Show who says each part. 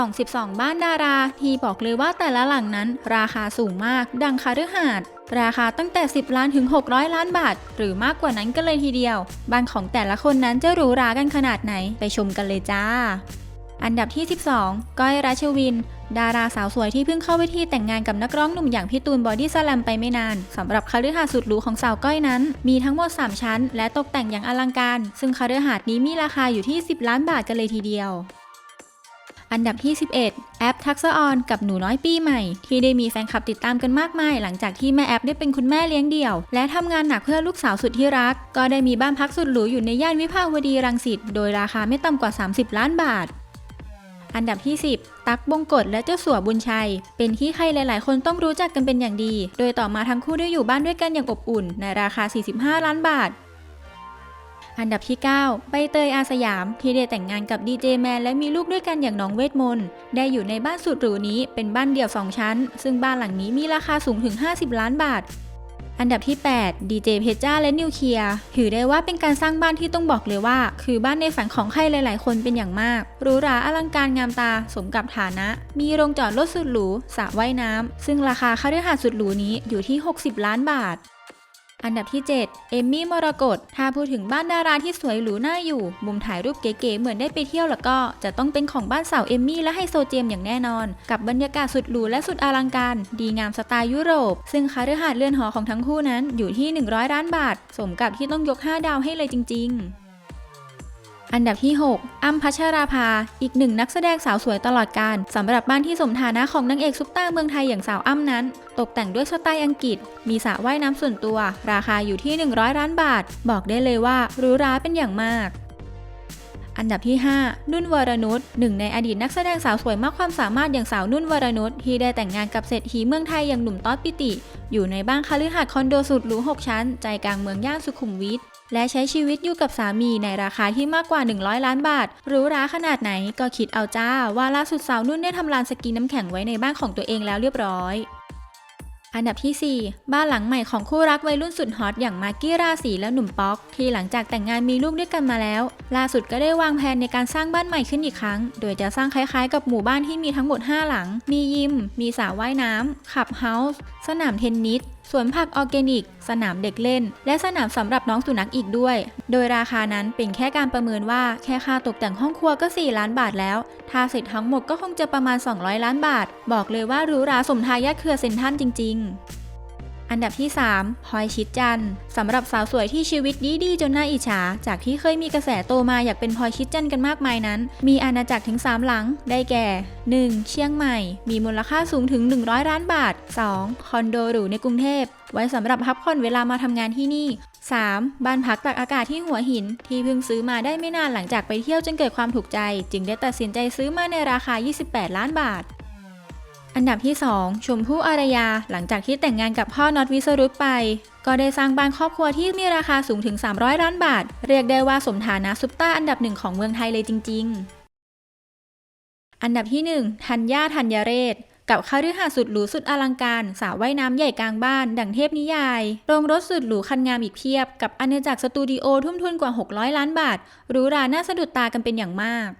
Speaker 1: 22 บ้านดาราที่บอกเลยว่าแต่ละหลังนั้นราคาสูงมาก ดังคาฤหาสน์ราคาตั้งแต่ 10 ล้านถึง 600 ล้านบาท หรือมากกว่านั้นกันเลยทีเดียว บ้านของแต่ละคนนั้นจะหรูหรากันขนาดไหนไปชมกันเลยจ้า อันดับที่ 12 ก้อยรัชวิน ดาราสาวสวยที่เพิ่งเข้าพิธีแต่งงานกับนักร้องหนุ่มอย่างพี่ตูนบอดี้สแลมไปไม่นานสำหรับคฤหาสน์สุดหรูของสาวก้อยนั้น มีทั้งหมด 3 ชั้น และตกแต่งอย่างอลังการ ซึ่งคฤหาสน์นี้มีราคาอยู่ที่ 10 ล้านบาทกันเลยทีเดียว อันดับที่ 11 แอปทักษะออนกับหนูน้อยปีใหม่ ที่ได้มีแฟนคลับติดตามกันมากมาย หลังจากที่แม่แอปได้เป็นคุณแม่เลี้ยงเดี่ยว และทำงานหนักเพื่อลูกสาวสุดที่รัก ก็ได้มีบ้านพักสุดหรูอยู่ในย่านวิภาวดีรังสิตโดยราคาไม่ต่ำกว่า 30 ล้านบาทอันดับที่ 10 ตั๊กบงกฎและเจ้าสัวบุญชัย เป็นที่ใครหลาย ๆ คนต้องรู้จักกันเป็นอย่างดี โดยต่อมาทั้งคู่ได้อยู่บ้านด้วยกันอย่างอบอุ่น ในราคา 45 ล้านบาท อันดับที่ 9 ใบเตยอาสยาม ที่ได้แต่งงานกับดีเจแมนและมีลูกด้วยกันอย่างน้องเวทมนต์ได้อยู่ในบ้านสุดหรูนี้เป็นบ้านเดี่ยว 2 ชั้น ซึ่งบ้านหลังนี้มีราคาสูงถึง 50 ล้านบาท อันดับที่ 8 ดีเจเพชจ้าและนิวเคลียร์ถือได้ว่าเป็นการสร้างบ้านที่ต้องบอกเลยว่า คือบ้านในฝันของใครหลาย ๆ คนเป็นอย่างมากหรูหราอลังการงามตาสมกับฐานะ มีโรงจอดรถสุดหรูสระว่ายน้ำซึ่งราคาค่าเรือหาสน์สุดหรูนี้อยู่ที่ 60 ล้านบาท อันดับที่ 7 เอมมี่มรกตถ้าพูดถึงบ้านดาราที่สวยหรูน่าอยู่ มุมถ่ายรูปเก๋ๆเหมือนได้ไปเที่ยวแล้วก็ จะต้องเป็นของบ้านสาวเอมมี่และไฮโซเจมอย่างแน่นอน กับบรรยากาศสุดหรูและสุดอลังการ ดีงามสไตล์ยุโรป ซึ่งคาฤหาสน์เรือนหอของทั้งคู่นั้นอยู่ที่ 100ล้านบาท สมกับที่ต้องยก 5 ดาวให้เลยจริง ๆ อันดับที่ 6 อ้ำพัชราภา อีกหนึ่งนักแสดงสาวสวยตลอดการสำหรับบ้านที่สมฐานะของนางเอกซุปตาร์เมืองไทยอย่างสาวอ้ำนั้น ตกแต่งด้วยสไตล์อังกฤษ มีสระว่ายน้ำส่วนตัว ราคาอยู่ที่ 100 ล้านบาท บอกได้เลยว่าหรูหราเป็นอย่างมากอันดับที่ 5 นุ่นวรนุชหนึ่งในอดีตนักแสดงสาวสวยมากความสามารถอย่างสาวนุ่นวรนุชที่ได้แต่งงานกับเศรษฐีเมืองไทยอย่างหนุ่มต๊อดปิติ อยู่ในบ้านคฤหาสน์คอนโดสุดหรู 6 ชั้น ใจกลางเมืองย่านสุขุมวิท และใช้ชีวิตอยู่กับสามีในราคาที่มากกว่า 100 ล้านบาทหรูหราขนาดไหนก็คิดเอาจ้า ว่าล่าสุดสาวนุ่นได้ทำลานสกีน้ำแข็งไว้ในบ้านของตัวเองแล้วเรียบร้อยอันดับที่ 4 บ้านหลังใหม่ของคู่รักวัยรุ่นสุดฮอตอย่างมากกี้ราศีและหนุ่มป๊อก ที่หลังจากแต่งงานมีลูกด้วยกันมาแล้ว ล่าสุดก็ได้วางแผนในการสร้างบ้านใหม่ขึ้นอีกครั้ง โดยจะสร้างคล้ายๆกับหมู่บ้านที่มีทั้งหมด 5 หลัง มียิม มีสระว่ายน้ำขับเฮาส์ สนามเทนนิสสวนผักออร์แกนิก สนามเด็กเล่น และสนามสำหรับน้องสุนัขอีกด้วย โดยราคานั้นเป็นแค่การประเมินว่าแค่ค่าตกแต่งห้องครัวก็ 4 ล้านบาทแล้ว ถ้าเสร็จทั้งหมดก็คงจะประมาณ 200 ล้านบาท บอกเลยว่าหรูหราสมทายาทเครือเซนทันจริง ๆ อันดับที่ 3พลอยชิดจันสำหรับสาวสวยที่ชีวิตดีดีๆจนน่าอิจฉา จากที่เคยมีกระแสโตมาอยากเป็นพลอยชิดจันกันมากมายนั้น มีอาณาจักรถึง 3 หลัง ได้แก่ 1. เชียงใหม่ มีมูลค่าสูงถึง 100 ล้านบาท 2. คอนโดหรูในกรุงเทพ ไว้สำหรับพักผ่อนเวลามาทำงานที่นี่ 3. บ้านพักตากอากาศที่หัวหิน ที่เพิ่งซื้อมาได้ไม่นานหลังจากไปเที่ยวจนเกิดความถูกใจ จึงได้ตัดสินใจซื้อมาในราคา 28 ล้านบาท อันดับที่ 2 ชมพู่อารยา หลังจากที่แต่งงานกับพ่อน็อตวิสรุตไป ก็ได้สร้างบ้านครอบครัวที่มีราคาสูงถึง 300 ล้านบาท เรียกได้ว่าสมฐานะซุปตาร์อันดับหนึ่งของเมืองไทยเลยจริง ๆ อันดับที่ 1 ธัญญาธัญเรศกับคฤหาสน์สุดหรูสุดอลังการสระว่ายน้ำใหญ่กลางบ้าน ดังเทพนิยาย โรงรถสุดหรูคันงามอีกเพียบ กับอาณาจักรสตูดิโอทุ่มทุนกว่า 600 ล้านบาทหรูหราน่าสะดุดตากันเป็นอย่างมาก